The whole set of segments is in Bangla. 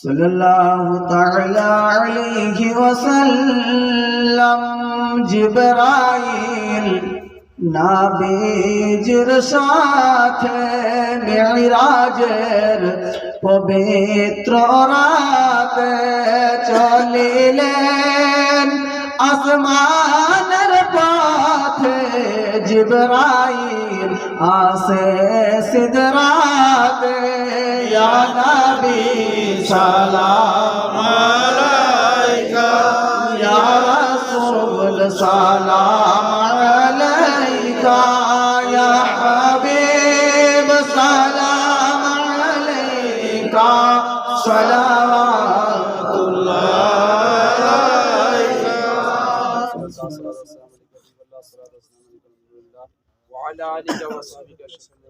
صلى الله تعالى عليه وسلم জিব্রাইল নাবিজের সাথে মিরাজের পবিত্র রাতে চলিলেন আসমানের পথে জিব্রাইল আসে সিদরাতে يا نبي سلام عليك يا رسول سلام عليك يا حبيب سلام عليك صلوات الله عليك وعلى آلك وصحبه أجمعين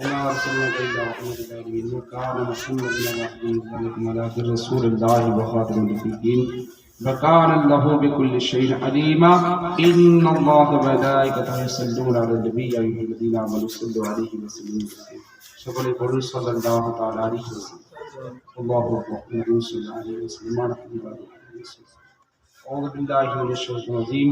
وما أرسلناك إلا رحمة للعالمين وكان محمد عبده ولكن رسول الله وخاتم النبيين وكان الله بكل شيء عليما إن الله وملائكته يصلون على النبي يا أيها الذين آمنوا صلوا عليه وسلموا تسليما সকলে পড়ুন সাল্লাল্লাহু তাআলা আলাইহি ওয়াসাল্লাম আল্লাহু আকবার সাল্লাল্লাহু আলাইহি ওয়াসাল্লাম রাহমাতুল্লাহি أعوذ بالله من الشيطان الرجيم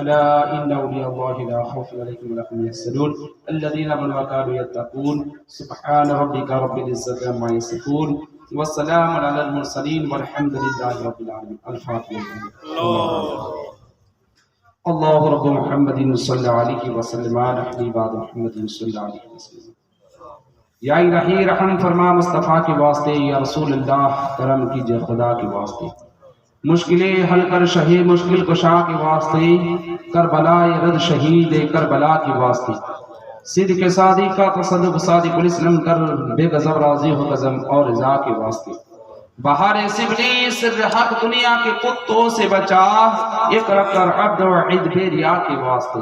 ألا إن أولياء الله لا خوف عليكم ولا هم يحزنون. الذين آمنوا وكانوا يتقون. سبحان ربك رب العزة عما يصفون. والسلام على المرسلين والحمد لله رب العالمين. الفاتحة. الله الله رب محمد صلى عليه وسلم. على حبيبات محمد صلى عليه وسلم. یا الہی رحم فرما مصطفیٰ کے واسطے یا رسول اللہ کرم کیجئے خدا کے واسطے. مشکلیں حل کر شہی مشکل کشا کے واسطے کربلا رد شہید کربلا کے واسطے۔ سدھ کے سادی کا تصدق صادق الاسلم کر، بے غزب راضی ہو غزم اور رضا کے واسطے۔ بہار سبلی سر حق دنیا کے قطوں سے بچا، ایک کر عبد و عید بے ریا کے واسطے۔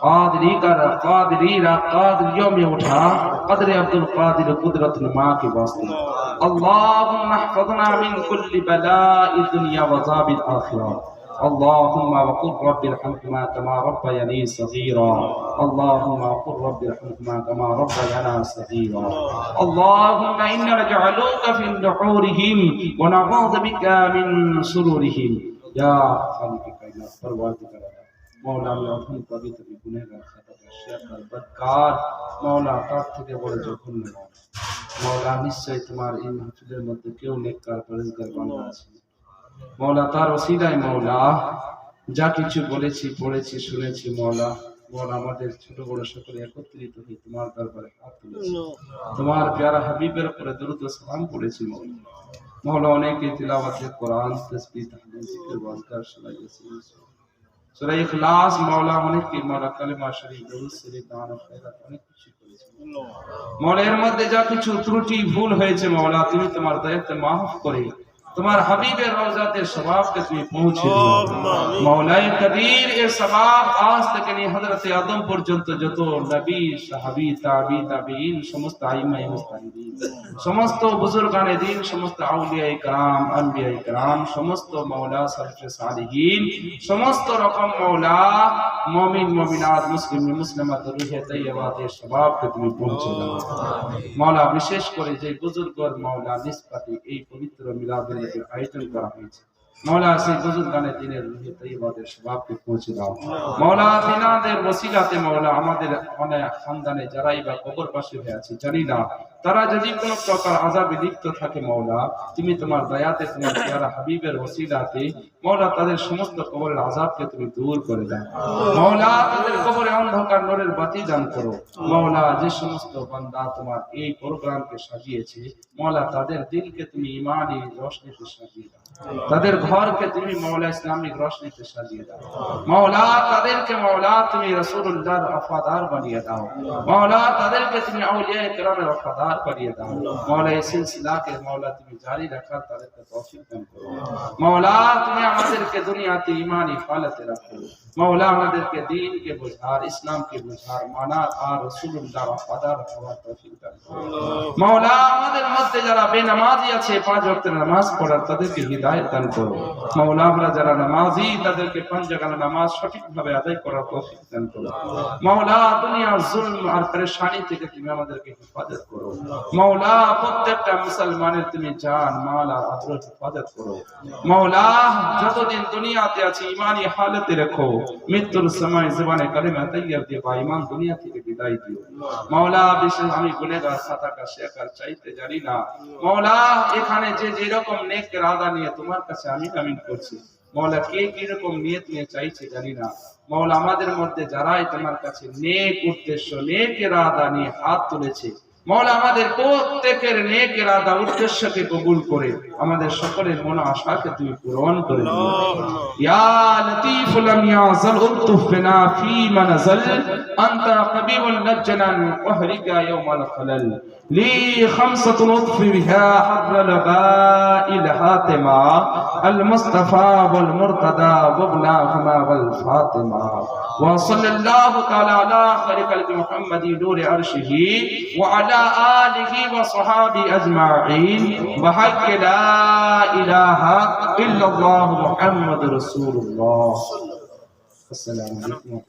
قادری کا قادری را قادریوں میں اٹھا قدر عبد القادر قدرت نما کے واسطے اللهم احفظنا من كل بلاء الدنيا وزاب الآخرة. اللهم وقل رب ارحمهما كما ربياني صغيرا. اللهم وقل رب ارحمهما كما ربيانا صغيرا. اللهم إنا نجعلوك في نحورهم ونعوذ بك من سرورهم. يا خالقك يا پروردگار মৌলা আমি অধম পবিত্র গুণেগার খাতা শেখার বদকার মৌলা তার থেকে বড় নয়। মৌলা নিশ্চয় তোমার এই মাহফিলের মধ্যে কেউ নেককার পরেজগার আছে। মৌলা তার মৌলা যা কিছু বলেছি পড়েছি শুনেছি মৌলা মৌলা আমাদের ছোট বড় সকলে একত্রিত হয়ে তোমার দরবারে হাত তুলেছি। তোমার প্যারা হাবিবের উপরে দ্রুত সালাম পড়েছি মৌলা মৌলা অনেকে তিলাওয়াতে কোরআন তসবিহ তাহলিল জিকির ওয়াজগার শোনাইয়েছি সূরা ইখলাস মাওলা অনেককে মাওলা কালেমা শরীফ দরুদ দান খেরাত অনেক কিছু করেছে এর মধ্যে যা কিছু ত্রুটি ভুল হয়েছে মাওলা তুমি তোমার দয়াতে মাফ করে তোমার হাবিবের রওজাতে সবাবকে তুমি পৌঁছে দিও মৌলাই কবির এর সবাব আজ থেকে নিয়ে হযরতে আদম পর্যন্ত যত নবী সাহাবী তাবি তাবিঈন সমস্ত আইমাই মুস্তাহিদিন সমস্ত বুজুর্গানে দিন সমস্ত আউলিয়া کرام আম্বিয়া کرام সমস্ত মাওলা সরফে সালিহিন সমস্ত রকম মাওলা মুমিন মুমিনাত মুসলিম মুসলিমাত রুহে তাইয়্যিবাতের সবাবকে তুমি পৌঁছে দাও মাওলা বিশেষ করে যে বুজুর্গর মাওলা নিসবতে এই পবিত্র মিলাদুল নবীর আয়োজন করা হয়েছে মাওলা সেই দিনের রুহে তাইয়্যিবাতের সবাবকে পৌঁছে দাও মাওলা দিনাদের ওসিলাতে মাওলা আমাদের খানদানে যারাই বা কবরবাসী হয়ে আছে, জানি না। তারা যদি প্রকার আজাবে লিপ্ত থাকে মাওলা তুমি তোমার দয়াতে, তোমার হাবিবের মাওলা তাদের সমস্ত কবরের আজাবকে তুমি দূর করে দাও। মাওলা তাদের কবরে অন্ধকার নূরের বাতি দান করো। মাওলা যে সমস্ত বান্দা তোমার এই প্রোগ্রামকে সাজিয়েছে মাওলা তাদের দিলকে তুমি ইমানি রোশনীতে সাজিয়ে দাও। তাদের ঘরকে তুমি মাওলা ইসলামিক রোশনীতে সাজিয়ে দাও। মাওলা, তাদেরকে মাওলা, তুমি রাসূলুল্লাহর ওয়াফাদার বানিয়ে দাও। মাওলা, তাদেরকে তুমি আউলিয়া কেরামের ওয়াফাদার বানিয়ে দাও। মাওলা, এই সিলসিলাকে মাওলা, তুমি জারি রাখার তাদেরকে তৌফিক দান করো। মাওলা, তুমি আমাদেরকে দুনিয়াতে ইমানি হালতে রাখো। মাওলা, আমাদেরকে দ্বীনকে বুঝার, ইসলামকে বুঝার, মানার আর রাসূলুল্লাহর ওয়াফাদার হওয়ার তৌফিক দান করো। মাওলা মধ্যে যারা বেনামাজি আছে, পাঁচ ওয়াক্তের নামাজ পড়ার তাদেরকে হিদায়াত দান করো। মাওলা যারা নামাজি, তাদেরকে পাঁচ জায়গার নামাজ সঠিকভাবে আদায় করার তৌফিক দান করো। মাওলা, দুনিয়ার জুলম আর পেরেশানি থেকে তুমি আমাদেরকে হেফাজত করো। মাওলা, প্রত্যেকটা মুসলমানের তুমি জান, মাল আর আদর হেফাজত করো। মাওলা, যতদিন দুনিয়াতে আছি, ইমানি হালতে রেখো। মৃত্যুর সময় জীবনে কালিমা তৈয়ব দিয়ে বা ইমান দুনিয়া থেকে বিদায় দিও। মাওলা বিশেষ আমি গুনেগার চাইতে জানি না। মাওলা, এখানে যে যেরকম নেক রাধা নিয়ে তোমার কাছে আমি কামিন করছি, মাওলা, কে কীরকম নিয়ত নিয়ে চাইছে জানি না। মাওলা, আমাদের মধ্যে যারাই তোমার কাছে নেক উদ্দেশ্য, নেক রাধা নিয়ে হাত তুলেছে মৌলা আমাদের প্রত্যেকের নেক ইরাদা উদ্দেশ্যকে কবুল করে আমাদের সকলের মন আশাকে তুমি পূরণ করে ইয়া লতীফুল ইয়া যাল উতুফ বিনা ফি মানজাল আনতা কবিউল নজনান ওয়াহরিকা ইয়াউমাল খালাল। লি খামসাতু লুৎফ বিহা হাবল লবাইল হাতিমা আল মুস্তাফা ওয়াল মুরতাদা ওয়াবলাহুমা ওয়াল ফাতিমা। ওয়া সাল্লাল্লাহু তাআলা আলা খালিকাল মুহাম্মাদি নূর আরশিহি ওয়া আলা وعلى آله وصحابه أجمعين. بحق لا إله إلا الله محمد رسول الله. السلام عليكم.